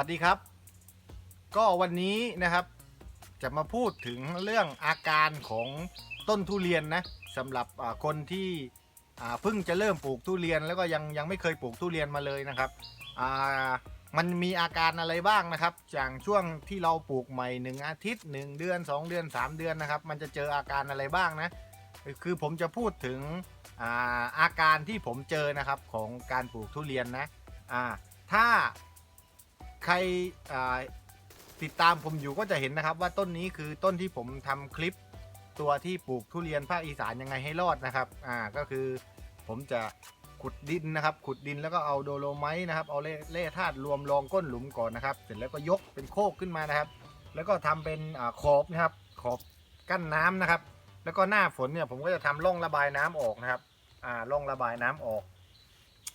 วัสดีครับ ก็วันนี้นะครับ จะมาพูดถึงเรื่องอาการของต้นทุเรียนนะสำหรับคนที่เพิ่งจะเริ่มปลูกทุเรียนแล้วก็ยังยังไม่เคยปลูกทุเรียนมาเลยนะครับมันมีอาการอะไรบ้างนะครับอย่างช่วงที่เราปลูกใหม่หนึ่งอาทิตย์หนึ่งเดือนสองเดือนสามเดือนนะครับ มันจะเจออาการอะไรบ้างนะคือผมจะพูดถึงอาอาการที่ผมเจอนะครับของการปลูกทุเรียนนะถ้า ใครติดตามผมอยู่ก็จะเห็นนะครับ ว่าต้นนี้คือต้นที่ผมทำคลิปตัวที่ปลูกทุเรียนภาคอีสานยังไงให้รอดนะครับอ่าก็คือผมจะขุดดินนะครับ ขุดดินแล้วก็เอาโดโลไมต์นะครับ เอาเล่ธาตุรวมรองก้นหลุมก่อนนะครับ เสร็จแล้วก็ยกเป็นโคกขึ้นมานะครับ แล้วก็ทำเป็นอขอบนะครับ ขอบกั้นน้ำนะครับ แล้วก็หน้าฝนเนี่ยผมก็จะทำร่องระบายน้ำออกนะครับ อ่าร่องระบายน้ำออก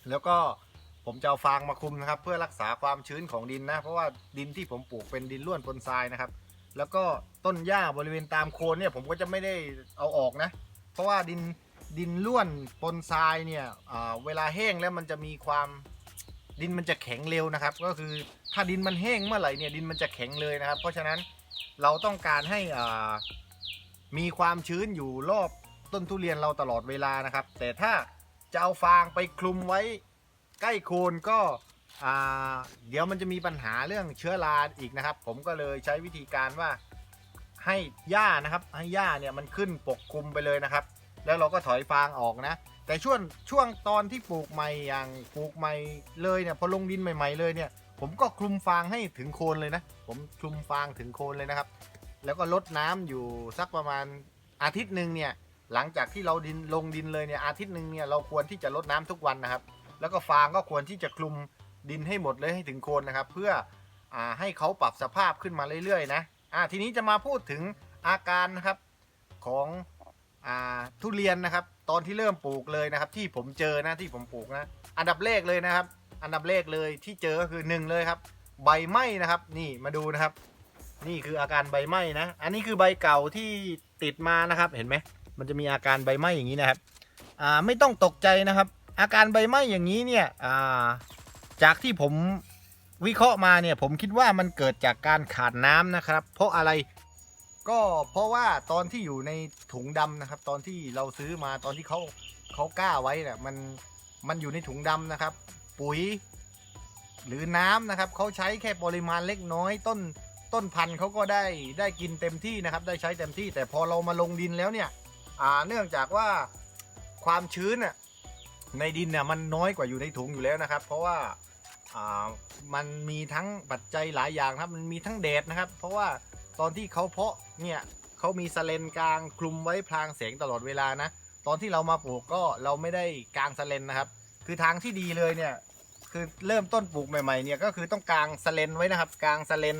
แล้วก็ ผมจะเอาฟางมาคลุมนะครับ เพื่อรักษาความชื้นของดินนะ เพราะว่าดินที่ผมปลูกเป็นดินล้วนปนทรายนะครับ แล้วก็ต้นหญ้าบริเวณตามโคนเนี่ยผมก็จะไม่ได้เอาออกนะ เพราะว่าดินดินล้วนปนทรายเนี่ยเวลาแห้งแล้วมันจะมีความดินมันจะแข็งเร็วนะครับ ก็คือถ้าดินมันแห้งเมื่อไหร่เนี่ยดินมันจะแข็งเลยนะครับ เพราะฉะนั้นเราต้องการให้มีความชื้นอยู่รอบต้นทุเรียนเราตลอดเวลานะครับ แต่ถ้าจะเอาฟางไปคลุมไว้ ใกล้โคนก็เดี๋ยวมันจะมีปัญหาเรื่องเชื้อราอีกนะครับ ผมก็เลยใช้วิธีการว่าให้หญ้านะครับ ให้หญ้าเนี่ยมันขึ้นปกคลุมไปเลยนะครับ แล้วเราก็ถอยฟางออกนะ แต่ช่วงช่วงตอนที่ปลูกใหม่อย่างปลูกใหม่เลยเนี่ยพอลงดินใหม่ ๆเลยเนี่ย ผมก็คลุมฟางให้ถึงโคนเลยนะ ผมคลุมฟางถึงโคนเลยนะครับ แล้วก็ลดน้ำอยู่สักประมาณอาทิตย์หนึ่งเนี่ยหลังจากที่เราดินลงดินเลยเนี่ยอาทิตย์หนึ่งเนี่ยเราควรที่จะลดน้ำทุกวันนะครับ แล้วก็ฟางก็ควรที่จะคลุมดินให้หมดเลยให้ถึงโคนนะครับ เพื่ออให้เขาปรับสภาพขึ้นมาเรื่อยๆนะอ่าทีนี้จะมาพูดถึงอาการนะครับของอ่าทุเรียนนะครับ ตอนที่เริ่มปลูกเลยนะครับ ที่ผมเจอนะที่ผมปลูกนะ อันดับแรกเลยนะครับ อันดับแรกเลยที่เจอก็คือหนึ่งเลยครับ ใบไหม้นะครับ นี่มาดูนะครับ นี่คืออาการใบไหม้นะ อันนี้คือใบเก่าที่ติดมานะครับ เห็นไหมมันจะมีอาการใบไหม้อย่างนี้นะครับ อ่าไม่ต้องตกใจนะครับ อาการใบไหม้อย่างนี้เนี่ยจากที่ผมวิเคราะห์มาเนี่ยผมคิดว่ามันเกิดจากการขาดน้ำนะครับ เพราะอะไรก็เพราะว่าตอนที่อยู่ในถุงดำนะครับ ตอนที่เราซื้อมาตอนที่เขาเขากล้าไว้เนี่ยมันมันอยู่ในถุงดำนะครับ ปุ๋ย หรือน้ำนะครับเขาใช้แค่ปริมาณเล็กน้อย ต้นต้นพันธุ์เขาก็ได้ได้กินเต็มที่นะครับ ได้ใช้เต็มที่ แต่พอเรามาลงดินแล้วเนี่ยเนื่องจากว่าความชื้นน่ะ ในดินน่ะมันน้อยกว่าอยู่ในถุงอยู่แล้วนะครับ เพราะว่าอ่ามันมีทั้งปัจจัยหลายอย่างครับ มันมีทั้งแดดนะครับ เพราะว่าตอนที่เขาเพาะเนี่ยเขามีสเลนกลางคลุมไว้พรางแสงตลอดเวลานะ ตอนที่เรามาปลูกก็เราไม่ได้กลางสเลนนะครับ คือทางที่ดีเลยเนี่ยคือเริ่มต้นปลูกใหม่ๆเนี่ยก็คือต้องกลางสเลนไว้นะครับ กลางสเลน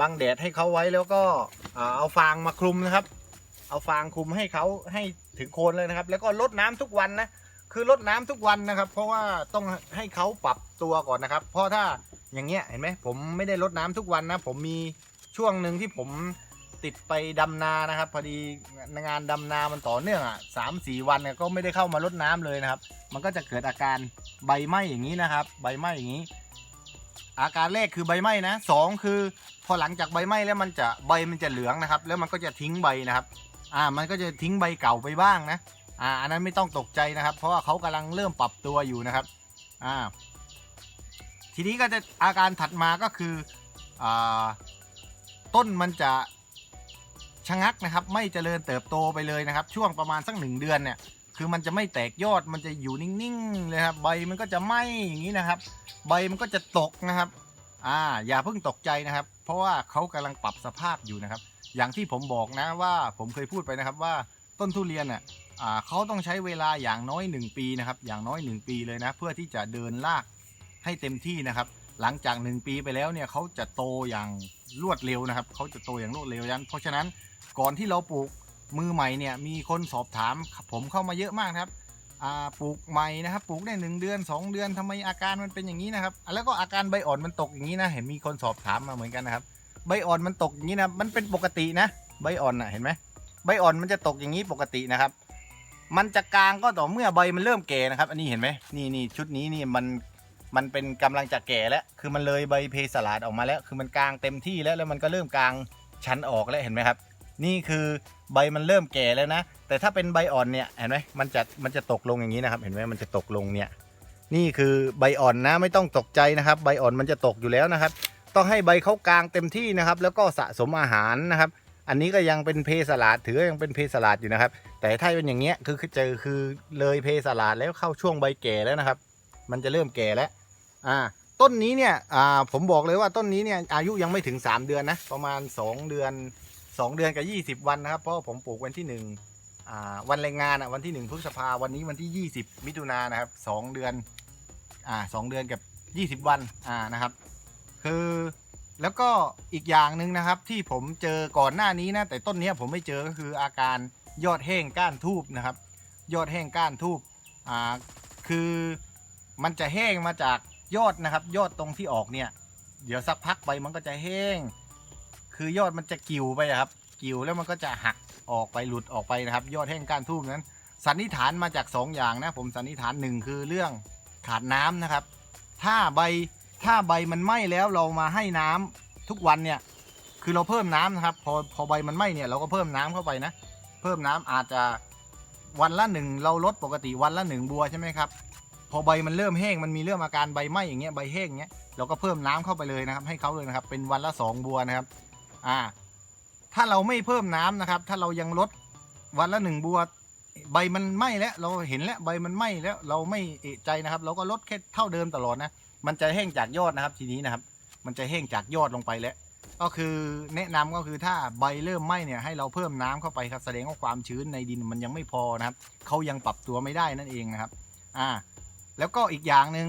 บังแดดให้เขาไว้แล้วก็เอาฟางมาคลุมนะครับ เอาฟางคลุมให้เขาให้ถึงโคนเลยนะครับ แล้วก็ลดน้ำทุกวันนะ คือลดน้ำทุกวันนะครับ เพราะว่าต้องให้เขาปรับตัวก่อนนะครับ เพราะถ้าอย่างเงี้ยเห็นไหมผมไม่ได้ลดน้ำทุกวันนะ ผมมีช่วงหนึ่งที่ผมติดไปดำนานะครับ พอดีงานดำนามันต่อเนื่องอะสามสี่วันเนี่ยก็ไม่ได้เข้ามาลดน้ำเลยนะครับ มันก็จะเกิดอาการใบไหม้อย่างนี้นะครับ ใบไหม้อย่างนี้ อาการแรกคือใบไหม้นะสองคือ พอหลังจากใบไหม้แล้วมันจะใบมันจะเหลืองนะครับ แล้วมันก็จะทิ้งใบนะครับ อ่ามันก็จะทิ้งใบเก่าไปบ้างนะ อ่าอันนั้นไม่ต้องตกใจนะครับ เพราะว่าเขากำลังเริ่มปรับตัวอยู่นะครับอ่าทีนี้ก็จะอาการถัดมาก็คืออ่าต้นมันจะชะงักนะครับ ไม่เจริญเติบโตไปเลยนะครับ ช่วงประมาณสักหนึ่งเดือนเนี่ยคือมันจะไม่แตกยอดมันจะอยู่นิ่งๆเลยครับใบมันก็จะไหมอย่างนี้นะครับ ใบมันก็จะตกนะครับ อ่า อย่าเพิ่งตกใจนะครับ เพราะว่าเขากำลังปรับสภาพอยู่นะครับ อย่างที่ผมบอกนะว่าผมเคยพูดไปนะครับว่าต้นทุเรียนอะอ่า เขาต้องใช้เวลาอย่างน้อย 1 ปีนะครับ อย่างน้อย 1 ปีเลยนะ เพื่อที่จะเดินลากให้เต็มที่นะครับ หลังจาก 1 ปีไปแล้วเนี่ยเขาจะโตอย่างรวดเร็วนะครับเขาจะโตอย่างรวดเร็วยันเพราะฉะนั้นก่อนที่เราปลูกมือใหม่เนี่ยมีคนสอบถามผมเข้ามาเยอะมากครับปลูกใหม่นะครับ ปลูกได้หนึ่งเดือน 2 เดือนทำไมอาการมันเป็นอย่างนี้นะครับ แล้วก็อาการใบอ่อนมันตกอย่างนี้นะ เห็นมีคนสอบถามมาเหมือนกันนะครับ ใบอ่อนมันตกอย่างนี้นะ มันเป็นปกตินะ ใบอ่อนนะเห็นไหมใบอ่อนมันจะตกอย่างนี้ปกตินะครับ มันจะกลางก็ต่อเมื่อใบมันเริ่มแก่นะครับ อันนี้เห็นไหมนี่นี่ชุดนี้นี่มันมันเป็นกำลังจะแก่แล้ว คือมันเลยใบเพสลาดออกมาแล้ว คือมันกลางเต็มที่แล้วแล้วมันก็เริ่มกลางชั้นออกแล้วเห็นไหมครับ นี่คือใบมันเริ่มแก่แล้วนะ แต่ถ้าเป็นใบอ่อนเนี่ยเห็นไหมมันจะมันจะตกลงอย่างนี้นะครับ เห็นไหมมันจะตกลงเนี่ย นี่คือใบอ่อนนะไม่ต้องตกใจนะครับ ใบอ่อนมันจะตกอยู่แล้วนะครับ ต้องให้ใบเขากลางเต็มที่นะครับ แล้วก็สะสมอาหารนะครับ อันนี้ก็ยังเป็นเพสลาดถือยังเป็นเพสลาดอยู่นะครับ แต่ถ้าเป็นอย่างเงี้ยคือเจอคือเลยเพสลาดแล้วเข้าช่วงใบแก่แล้วนะครับ มันจะเริ่มแก่แล้ว อ่า ต้นนี้เนี่ยอ่าผมบอกเลยว่าต้นนี้เนี่ยอายุยังไม่ถึง 3 เดือนนะประมาณ 2 เดือน 2 เดือนกับ 20 วันนะครับ เพราะผมปลูกวันที่1อ่าวันแรงงานอะวันที่1พฤษภาวันนี้วันที่ 20 มิถุนายนนะครับ 2 เดือนอ่าสองเดือนกับ 20 วันอ่านะครับ คือ แล้วก็อีกอย่างหนึ่งนะครับที่ผมเจอก่อนหน้านี้นะ แต่ต้นนี้ผมไม่เจอก็คืออาการยอดแห้งก้านทูบนะครับ ยอดแห้งก้านทูบอ่าคือมันจะแห้งมาจากยอดนะครับ ยอดตรงที่ออกเนี่ย เดี๋ยวสักพักใบมันก็จะแห้ง คือยอดมันจะกิ่วไปครับ กิ่วแล้วมันก็จะหักออกไปหลุดออกไปนะครับ ยอดแห้งก้านทูบนั้น สันนิษฐานมาจากสองอย่างนะผมสันนิษฐานหนึ่งคือเรื่องขาดน้ำนะครับ ถ้าใบ ถ้าใบมันไหม้แล้วเรามาให้น้ำทุกวันเนี่ย คือเราเพิ่มน้ำนะครับ พอพอใบมันไหม้เนี่ยเราก็เพิ่มน้ำเข้าไปนะ เพิ่มน้ำอาจจะวันละหนึ่งเราลดปกติวันละหนึ่งบัวใช่ไหมครับ พอใบมันเริ่มแห้งมันมีเริ่มอาการใบไหม้อย่างเงี้ยใบแห้งเงี้ยเราก็เพิ่มน้ำเข้าไปเลยนะครับ ให้เขาเลยนะครับ เป็นวันละสองบัวนะครับ อ่า ถ้าเราไม่เพิ่มน้ำนะครับ ถ้าเรายังลดวันละหนึ่งบัวใบมันไหม้แล้วเราเห็นแล้วใบมันไหม้แล้วเราไม่เอะใจนะครับ เราก็ลดแค่เท่าเดิมตลอดนะ มันจะแห้งจากยอดนะครับ ทีนี้นะครับ มันจะแห้งจากยอดลงไปแล้ว ก็คือแนะนำก็คือถ้าใบเริ่มไหม้เนี่ยให้เราเพิ่มน้ำเข้าไปครับแสดงว่าความชื้นในดินมันยังไม่พอนะครับเขายังปรับตัวไม่ได้นั่นเองนะครับ อ่า แล้วก็อีกอย่างหนึ่ง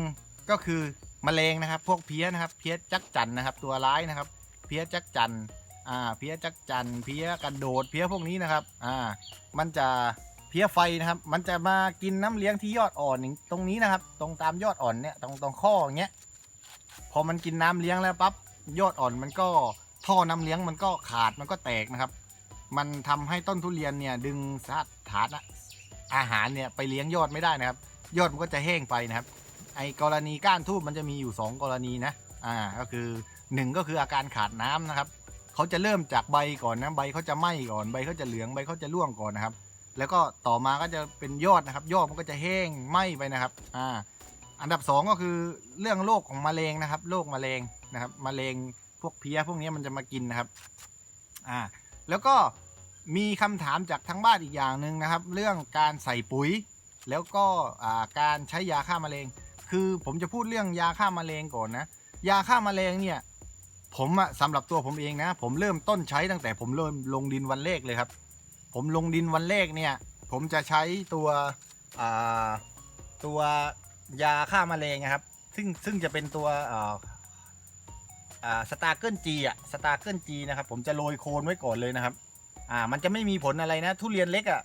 ก็คือแมลงนะครับ พวกเพี้ยนะครับ เพี้ยจักจั่นนะครับ ตัวร้ายนะครับ เพี้ยจักจั่นอ่า เพี้ยจักจั่นเพี้ยกระโดด เพี้ยพวกนี้นะครับ อ่า มันจะ พี้ยไฟนะครับ มันจะมากินน้ำเลี้ยงที่ยอดอ่อนอย่งตรงนี้นะครับ ตรงตามยอดอ่อนเนี่ยตรงตรงข้ออย่างเงี้ยพอมันกินน้ำเลี้ยงแล้วปั๊บยอดอ่อนมันก็ท่อน้ำเลี้ยงมันก็ขาดมันก็แตกนะครับ มันทำให้ต้นทุเรียนเนี่ยดึงสารฐานอาหารเนี่ยไปเลี้ยงยอดไม่ได้นะครับ ยอดมันก็จะแห้งไปนะครับ ไอ้กรณีก้านทูบมันจะมีอยู่ 2 กรณีนะอ่าก็คือ 1 ก็คืออาการขาดน้ำนะครับเขาจะเริ่มจากใบก่อนนะใบเขาจะไหม้ก่อนใบเขาจะเหลืองใบเขาจะร่วงก่อนนะครับ แล้วก็ต่อมาก็จะเป็นยอดนะครับ ยอดมันก็จะแห้งไหม้ไปนะครับอ่าอันดับ 2 ก็คือเรื่องโรคของมะเร็งนะครับโรคมะเร็งนะครับมะเร็งพวกเพี้ยพวกนี้มันจะมากินนะครับอ่าแล้วก็มีคำถามจากทั้งบ้านอีกอย่างหนึ่งนะครับ เรื่องการใส่ปุ๋ย แล้วก็อ่าการใช้ยาฆ่าแมลงคือผมจะพูดเรื่องยาฆ่าแมลงก่อนนะยาฆ่าแมลงเนี่ยผมอะสำหรับตัวผมเองนะ ผมเริ่มต้นใช้ตั้งแต่ผมเริ่มลงดินวันแรกเลยครับ ผมลงดินวันแรกเนี่ย ผมจะใช้ตัวตัวยาฆ่าแมลงนะครับ ซึ่งซึ่งจะเป็นตัวอ่าอ่าสตาร์เกิลจีอะสตาร์เกิลจีนะครับ ผมจะโรยโคนไว้ก่อนเลยนะครับอ่ามันจะไม่มีผลอะไรนะ ทุเรียนเล็กอะ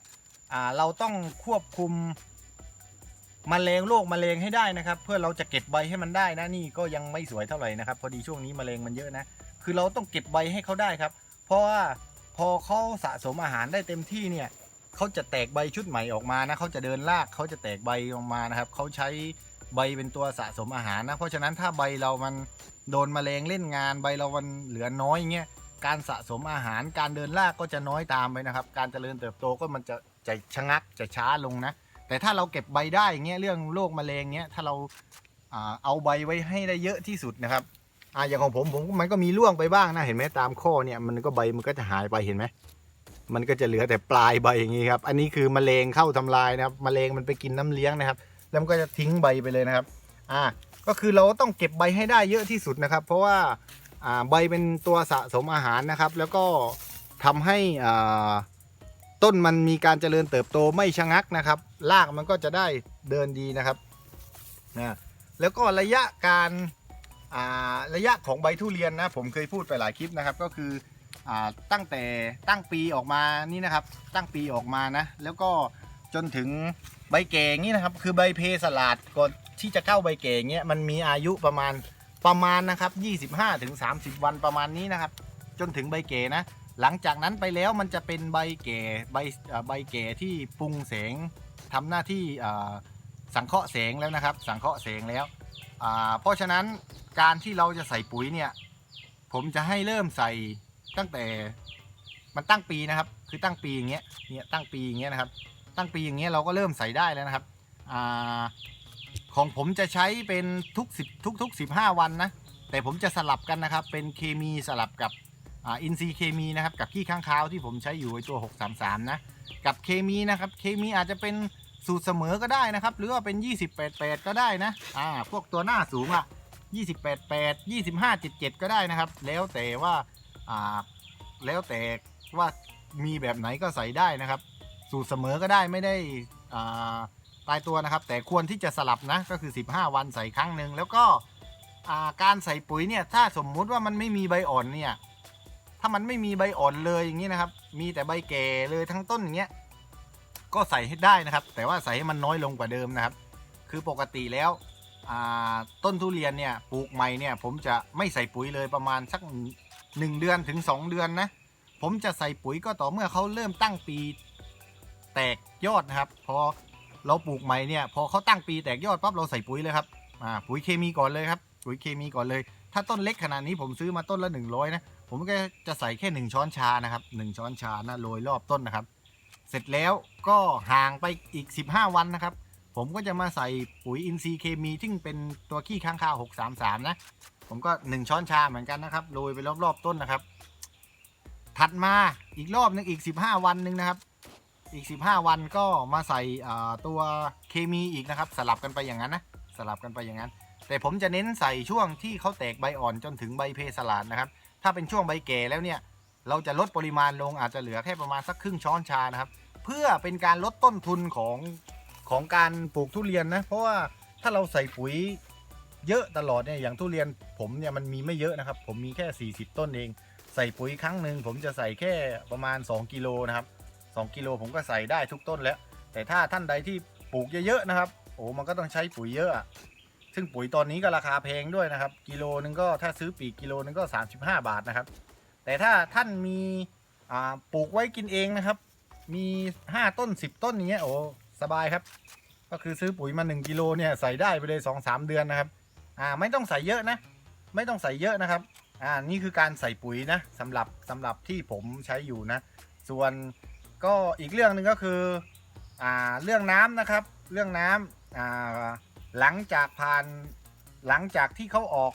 อ่าเราต้องควบคุมมแมลงโรคมแมลงให้ได้นะครับ เพื่อเราจะเก็บใบให้มันได้นะนี่ก็ยังไม่สวยเท่าไหร่นะครับ พอดีช่วงนี้มแมลงมันเยอะนะ คือเราต้องเก็บใบให้เขาได้ครับ เพราะว่า อเขาสะสมอาหารได้เต็มที่เนี่ยเขาจะแตกใบชุดใหม่ออกมานะเขาจะเดินลากเขาจะแตกใบออกมานะครับเขาใช้ใบเป็นตัวสะสมอาหารนะเพราะฉะนั้นถ้าใบเรามันโดนแมลงเล่นงานใบเรามันเหลือน้อยเงี้ยการสะสมอาหารการเดินลากก็จะน้อยตามไปนะครับ การเจริญเติบโตก็มันจะจะชะงักจะช้าลงนะ แต่ถ้าเราเก็บใบได้อย่างเงี้ยเรื่องโรคมะเร็งเงี้ยถ้าเราเอาใบไว้ให้ได้เยอะที่สุดนะครับ อ่าอย่างของผมผมมันก็มีร่วงไปบ้างนะเห็นไหมตามข้อเนี่ยมันก็ใบมันก็จะหายไปเห็นไหมมันก็จะเหลือแต่ปลายใบอย่างงี้ครับอันนี้คือมะเร็งเข้าทำลายนะครับมะเร็งมันไปกินน้ำเลี้ยงนะครับ แล้วมันก็จะทิ้งใบไปเลยนะครับ อ่า ก็คือเราต้องเก็บใบให้ได้เยอะที่สุดนะครับ เพราะว่าอ่าใบเป็นตัวสะสมอาหารนะครับ แล้วก็ทำให้อ่าต้นมันมีการเจริญเติบโตไม่ชะงักนะครับรากมันก็จะได้เดินดีนะครับนะแล้วก็ระยะการ ระยะของใบทุเรียนนะผมเคยพูดไปหลายคลิปนะครับก็คืออตั้งแต่ตั้งปีออกมานี่นะครับ ตั้งปีออกมานะ แล้วก็จนถึงใบแก่งนี้นะครับ คือใบเพสลัดก่อนที่จะเข้าใบแก่งเงี้ยมันมีอายุประมาณประมาณนะครับ 25ถึง30 วันประมาณนี้นะครับ จนถึงใบเก๋นะ หลังจากนั้นไปแล้วมันจะเป็นใบเก๋ใบใบเก๋ที่ปรุงแสงทำหน้าที่สังเคราะห์แสงแล้วนะครับ สังเคราะห์แสงแล้ว อ่าเพราะฉะนั้นการที่เราจะใส่ปุ๋ยเนี่ยผมจะให้เริ่มใส่ตั้งแต่มันตั้งปีนะครับ คือตั้งปีอย่างเงี้ยเนี่ยตั้งปีอย่างเงี้ยนะครับ ตั้งปีอย่างเงี้ยเราก็เริ่มใส่ได้แล้วนะครับอ่าของผมจะใช้เป็นทุกสิบทุกทุกสิบห้าวันนะแต่ผมจะสลับกันนะครับ เป็นเคมีสลับกับอ่าอินทรีเคมีนะครับ กับขี้ข้างคาวที่ผมใช้อยู่ไอตัว 633 นะ กับเคมีนะครับ เคมีอาจจะเป็น สูตรเสมอก็ได้นะครับ หรือว่าเป็น 28ก็ได้นะอ่าพวกตัวหน้าสูงอะ28 8 25 77ก็ได้นะครับ แล้วแต่ว่าอ่าแล้วแต่ว่ามีแบบไหนก็ใส่ได้นะครับ สูตรเสมอก็ได้ไม่ได้อ่าตายตัวนะครับ แต่ควรที่จะสลับนะก็คือ 15 วันใส่ครั้งหนึ่งแล้วก็อ่าการใส่ปุ๋ยเนี่ยถ้าสมมุติว่ามันไม่มีใบอ่อนเนี่ยถ้ามันไม่มีใบอ่อนเลยอย่างนี้นะครับ มีแต่ใบแก่เลยทั้งต้นอย่างเงี้ย ก็ใส่ให้ได้นะครับ แต่ว่าใส่ให้มันน้อยลงกว่าเดิมนะครับ คือปกติแล้วต้นทุเรียนเนี่ยปลูกใหม่เนี่ยผมจะไม่ใส่ปุ๋ยเลยประมาณสักหนึ่งเดือนถึง 2 เดือนนะผมจะใส่ปุ๋ยก็ต่อเมื่อเขาเริ่มตั้งปีแตกยอดนะครับ พอเราปลูกใหม่เนี่ยพอเขาตั้งปีแตกยอดปั๊บเราใส่ปุ๋ยเลยครับปุ๋ยเคมีก่อนเลยครับปุ๋ยเคมีก่อนเลย ถ้าต้นเล็กขนาดนี้ผมซื้อมาต้นละ 100นะผมก็จะใส่แค่ 1 ช้อนชานะครับ1ช้อนชานะโรยรอบต้นนะครับ เสร็จแล้วก็ห่างไปอีก 15 วันนะครับ ผมก็จะมาใส่ปุ๋ยอินทรีย์เคมีซึ่งเป็นตัวขี้ค้างคาว633 นะ ผมก็ 1 ช้อนชาเหมือนกันนะครับโรยไปรอบๆต้นนะครับ ถัดมาอีกรอบหนึงอีก 15 วันหนึ่งนะครับ อีก 15 วันก็มาใส่ตัวเคมีอีกนะครับ สลับกันไปอย่างนั้นนะสลับกันไปอย่างนั้น แต่ผมจะเน้นใส่ช่วงที่เขาแตกใบอ่อนจนถึงใบเพสลาดนะครับ ถ้าเป็นช่วงใบแก่แล้วเนี่ยเราจะลดปริมาณลงอาจจะเหลือแค่ประมาณสักครึ่งช้อนชานะครับ เพื่อเป็นการลดต้นทุนของของการปลูกทุเรียนนะ เพราะว่าถ้าเราใส่ปุ๋ยเยอะตลอดเนี่ยอย่างทุเรียนผมเนี่ยมันมีไม่เยอะนะครับ ผมมีแค่ 40 ต้นเอง ใส่ปุ๋ยครั้งหนึ่งผมจะใส่แค่ประมาณ 2กิโลนะครับ2กิโลผมก็ใส่ได้ทุกต้นแล้ว แต่ถ้าท่านใดที่ปลูกเยอะๆนะครับโอ้มันก็ต้องใช้ปุ๋ยเยอะซึ่งปุ๋ยตอนนี้ก็ราคาแพงด้วยนะครับ กิโลนึงก็ถ้าซื้อปีกกิโลนึงก็ 35 บาทนะครับ แต่ถ้าท่านมีปลูกไว้กินเองนะครับ มี5ต้น10ต้นอย่างเงี้ยโอ้สบายครับ ก็คือซื้อปุ๋ยมา1กิโลเนี่ยใส่ได้ไปเลย2-3เดือนนะครับ อ่าไม่ต้องใส่เยอะนะ ไม่ต้องใส่เยอะนะครับ อ่านี่คือการใส่ปุ๋ยนะสำหรับสำหรับที่ผมใช้อยู่นะ ส่วนก็อีกเรื่องหนึ่งก็คืออ่าเรื่องน้ำนะครับ เรื่องน้ำอ่าหลังจากผ่านหลังจากที่เขาออก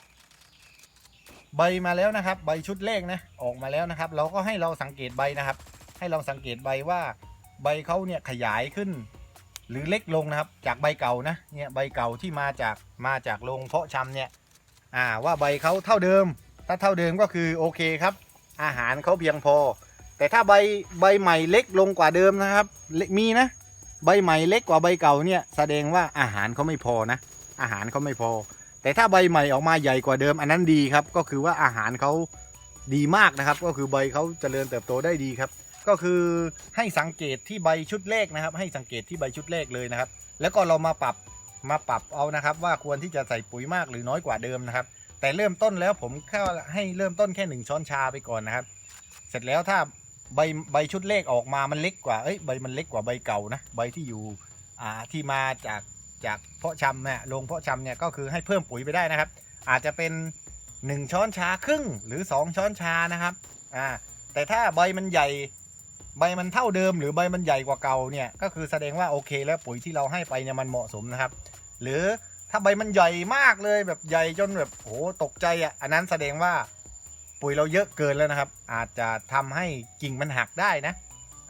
ใบมาแล้วนะครับ ใบชุดแรกนะออกมาแล้วนะครับ เราก็ให้เราสังเกตใบนะครับ ให้เราสังเกตใบว่าใบเขาเนี่ยขยายขึ้น หรือเล็กลงนะครับ จากใบเก่านะเนี่ยใบเก่าที่มาจากมาจากโรงเพาะชำเนี่ยอ่าว่าใบเขาเท่าเดิม ถ้าเท่าเดิมก็คือโอเคครับ อาหารเขาเพียงพอ แต่ถ้าใบใบใหม่เล็กลงกว่าเดิมนะครับมีนะ ใบใหม่เล็กกว่าใบเก่าเนี่ยแสดงว่าอาหารเขาไม่พอนะ อาหารเขาไม่พอ แต่ถ้าใบใหม่ออกมาใหญ่กว่าเดิม อันนั้นดีครับก็คือว่าอาหารเขาดีมากนะครับ ก็คือใบเขาเจริญเติบโตได้ดีครับ ก็คือให้สังเกตที่ใบชุดแรกนะครับ ให้สังเกตที่ใบชุดแรกเลยนะครับ แล้วก็เรามาปรับมาปรับเอานะครับ ว่าควรที่จะใส่ปุ๋ยมากหรือน้อยกว่าเดิมนะครับ แต่เริ่มต้นแล้วผมแค่ให้เริ่มต้นแค่หนึ่งช้อนชาไปก่อนนะครับ เสร็จแล้วถ้าใบใบชุดเลขออกมามันเล็กกว่าเอ้ยใบมันเล็กกว่าใบเก่านะใบที่อยู่อ่าที่มาจากจากเพาะชำเนี่ยโรงเพาะชำเนี่ยก็คือให้เพิ่มปุ๋ยไปได้นะครับ อาจจะเป็น 1 ช้อนชาครึ่งหรือ 2 ช้อนชานะครับอ่าแต่ถ้าใบมันใหญ่ ใบมันเท่าเดิมหรือใบมันใหญ่กว่าเก่าเนี่ยก็คือแสดงว่าโอเคแล้วปุ๋ยที่เราให้ไปเนี่ยมันเหมาะสมนะครับ หรือถ้าใบมันใหญ่มากเลยแบบใหญ่จนแบบโหตกใจอะอันนั้นแสดงว่าปุ๋ยเราเยอะเกินแล้วนะครับ อาจจะทำให้กิ่งมันหักได้นะ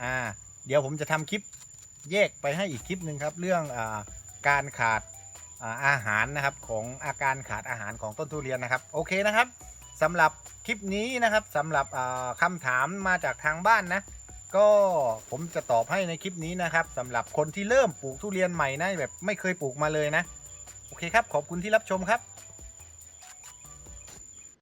อ่าเดี๋ยวผมจะทำคลิปแยกไปให้อีกคลิปหนึ่งครับ เรื่องอาการขาดอาหารนะครับของอาการขาดอาหารของต้นทุเรียนนะครับ โอเคนะครับสำหรับคลิปนี้นะครับสำหรับอ่าคำถามมาจากทางบ้านนะ ก็ผมจะตอบให้ในคลิปนี้นะครับสำหรับคนที่เริ่มปลูกทุเรียนใหม่นะแบบไม่เคยปลูกมาเลยนะ โอเคครับ ขอบคุณที่รับชมครับ